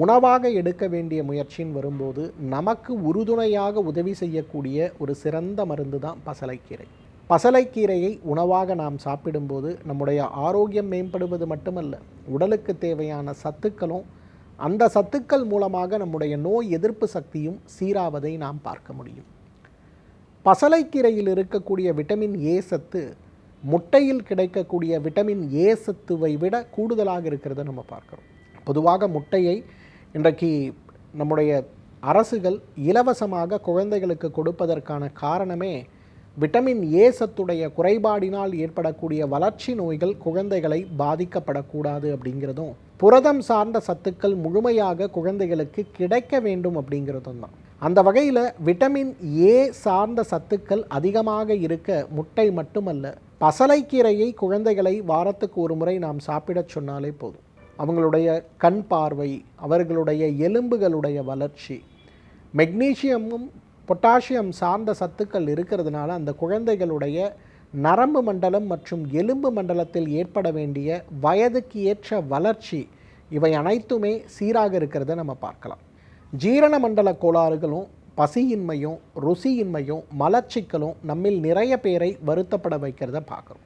உணவாக எடுக்க வேண்டிய முயற்சின்னு வரும்போது நமக்கு உறுதுணையாக உதவி செய்யக்கூடிய ஒரு சிறந்த மருந்து தான் பசலைக்கீரை. பசலைக்கீரையை உணவாக நாம் சாப்பிடும்போது நம்முடைய ஆரோக்கியம் மேம்படுவது மட்டுமல்ல உடலுக்கு தேவையான சத்துக்களும் அந்த சத்துக்கள் மூலமாக நம்முடைய நோய் எதிர்ப்பு சக்தியும் சீராவதை நாம் பார்க்க முடியும். பசலைக்கீரையில் இருக்கக்கூடிய விட்டமின் ஏ சத்து முட்டையில் கிடைக்கக்கூடிய விட்டமின் ஏ சத்துவை விட கூடுதலாக இருக்கிறத நம்ம பார்க்குறோம். பொதுவாக முட்டையை இன்றைக்கு நம்முடைய அரசுகள் இலவசமாக குழந்தைகளுக்கு கொடுப்பதற்கான காரணமே விட்டமின் ஏ சத்துடைய குறைபாடினால் ஏற்படக்கூடிய வளர்ச்சி நோய்கள் குழந்தைகளை பாதிக்கப்படக்கூடாது அப்படிங்கிறதும் புரதம் சார்ந்த சத்துக்கள் முழுமையாக குழந்தைகளுக்கு கிடைக்க வேண்டும் அப்படிங்கிறதும் தான். அந்த வகையில் விட்டமின் ஏ சார்ந்த சத்துக்கள் அதிகமாக இருக்க முட்டை மட்டுமல்ல பசலைக்கீரையை குழந்தைகளை வாரத்துக்கு ஒரு முறை நாம் சாப்பிடச் சொன்னாலே போதும். அவங்களுடைய கண் பார்வை அவர்களுடைய எலும்புகளுடைய வளர்ச்சி. மெக்னீசியமும் பொட்டாசியம் சார்ந்த சத்துக்கள் இருக்கிறதுனால அந்த குழந்தைகளுடைய நரம்பு மண்டலம் மற்றும் எலும்பு மண்டலத்தில் ஏற்பட வேண்டிய வயதுக்கு ஏற்ற வளர்ச்சி இவை அனைத்துமே சீராக இருக்கிறத நம்ம பார்க்கலாம். ஜீரண மண்டல கோளாறுகளும் பசியின்மையும் ருசியின்மையும் மலச்சிக்கலும் நம்மில் நிறைய பேரை வருத்தப்பட வைக்கிறத பார்க்குறோம்.